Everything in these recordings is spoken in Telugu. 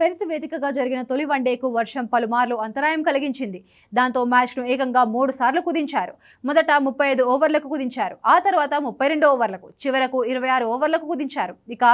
పెర్త్ వేదికగా జరిగిన తొలి వన్డేకు వర్షం పలుమార్లు అంతరాయం కలిగించింది. దాంతో మ్యాచ్ను ఏకంగా మూడు సార్లు కుదించారు. మొదట ముప్పై ఐదు ఓవర్లకు కుదించారు. ఆ తర్వాత ముప్పై రెండు ఓవర్లకు చివరకు ఇరవై ఆరు ఓవర్లకు కుదించారు. ఇక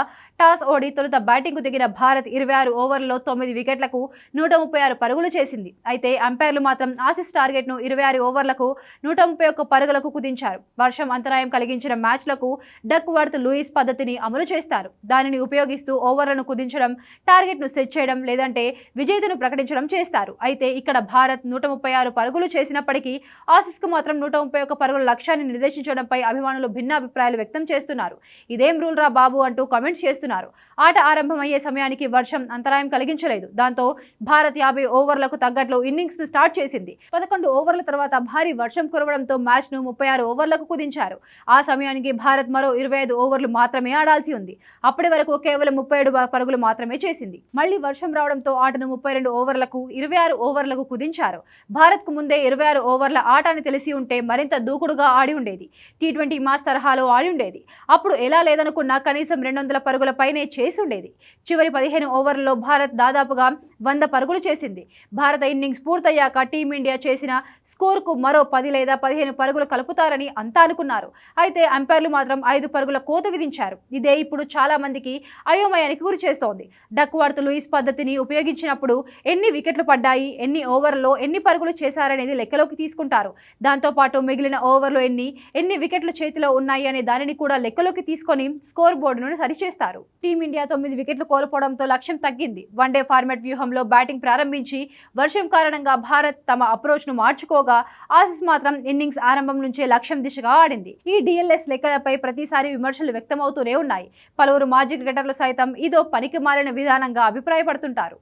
టాస్ ఓడి తొలుత బ్యాటింగ్కు దిగిన భారత్ ఇరవై ఆరు ఓవర్లలో తొమ్మిది వికెట్లకు నూట ముప్పై ఆరు పరుగులు చేసింది. అయితే అంపైర్లు మాత్రం ఆసిస్ టార్గెట్ను ఇరవై ఆరు ఓవర్లకు నూట ముప్పై ఒక్క పరుగులకు కుదించారు. వర్షం అంతరాయం కలిగించిన మ్యాచ్లకు డక్ వర్త్ లూయిస్ పద్ధతిని అమలు చేస్తారు. దానిని ఉపయోగిస్తూ ఓవర్లను కుదించడం టార్గెట్ను సెట్ చేయడం లేదంటే విజేతను ప్రకటించడం చేస్తారు. అయితే ఇక్కడ భారత్ నూట ముప్పై ఆరు పరుగులు చేసినప్పటికీ ఆసిస్కు మాత్రం నూట ముప్పై ఒక పరుగుల లక్ష్యాన్ని నిర్దేశించడంపై అభిమానులు భిన్న అభిప్రాయాలు వ్యక్తం చేస్తున్నారు. ఇదేం రూల్ రా బాబు అంటూ కామెంట్స్ చేస్తున్నారు. ఆట ఆరంభమయ్యే సమయానికి వర్షం అంతరాయం కలిగించలేదు. దాంతో భారత్ యాభై ఓవర్లకు తగ్గట్లు ఇన్నింగ్స్ స్టార్ట్ చేసింది. పదకొండు ఓవర్ల తర్వాత భారీ వర్షం కురవడంతో మ్యాచ్ను ముప్పై ఆరు ఓవర్లకు కుదించారు. ఆ సమయానికి భారత్ మరో ఇరవై ఐదు ఓవర్లు మాత్రమే ఆడాల్సి ఉంది. అప్పటి వరకు కేవలం ముప్పై ఏడు పరుగులు మాత్రమే చేసింది. మళ్ళీ వర్షం రావడంతో ఆటను ముప్పై రెండు ఓవర్లకు ఇరవై ఆరు ఓవర్లకు కుదించారు. భారత్కు ముందే ఇరవై ఆరు ఓవర్ల ఆట అని తెలిసి ఉంటే మరింత దూకుడుగా ఆడి ఉండేది. టీ ట్వంటీ మ్యాచ్ తరహాలో ఆడి ఉండేది. అప్పుడు ఎలా లేదనుకున్నా కనీసం రెండు వందల పరుగుల పైనే చేసి ఉండేది. చివరి పదిహేను ఓవర్లలో భారత్ దాదాపుగా వంద పరుగులు చేసింది. భారత ఇన్నింగ్స్ పూర్తయ్యాక టీమిండియా చేసిన స్కోర్కు మరో పది లేదా పదిహేను పరుగులు కలుపుతారని అంతా అనుకున్నారు. అయితే అంపైర్లు మాత్రం ఐదు పరుగుల కోత విధించారు. ఇదే ఇప్పుడు చాలా మందికి అయోమయానికి గురి చేస్తోంది. డక్వర్త్ లూయిస్ పద్ధతిని ఉపయోగించినప్పుడు ఎన్ని వికెట్లు పడ్డాయి ఎన్ని ఓవర్లలో ఎన్ని పరుగులు చేశారనేది లెక్కలోకి తీసుకుంటారు. దాంతోపాటు మిగిలిన ఓవర్లు ఎన్ని ఎన్ని వికెట్లు చేతిలో ఉన్నాయి అనే దానిని కూడా లెక్కలోకి తీసుకొని స్కోర్ బోర్డును సరిచేస్తారు. టీమిండియా తొమ్మిది వికెట్లు కోల్పోవడంతో లక్ష్యం తగ్గింది. వన్డే ఫార్మాట్ వ్యూహంలో బ్యాటింగ్ ప్రారంభించి వర్షం కారణంగా భారత్ తమ అప్రోచ్ను మార్చుకోగా ఆసిస్ మాత్రం ఇన్నింగ్స్ ఆరంభం నుంచే లక్ష్యం దిశగా ఆడింది. ఈ డిఎల్ఎస్ లెక్కలపై ప్రతిసారి విమర్శలు వ్యక్తమవుతూనే ఉన్నాయి. పలువురు మాజీ క్రికెటర్లు సైతం ఇదో పనికి మారిన విధానంగా అభిప్రాయం భయపడుతుంటారు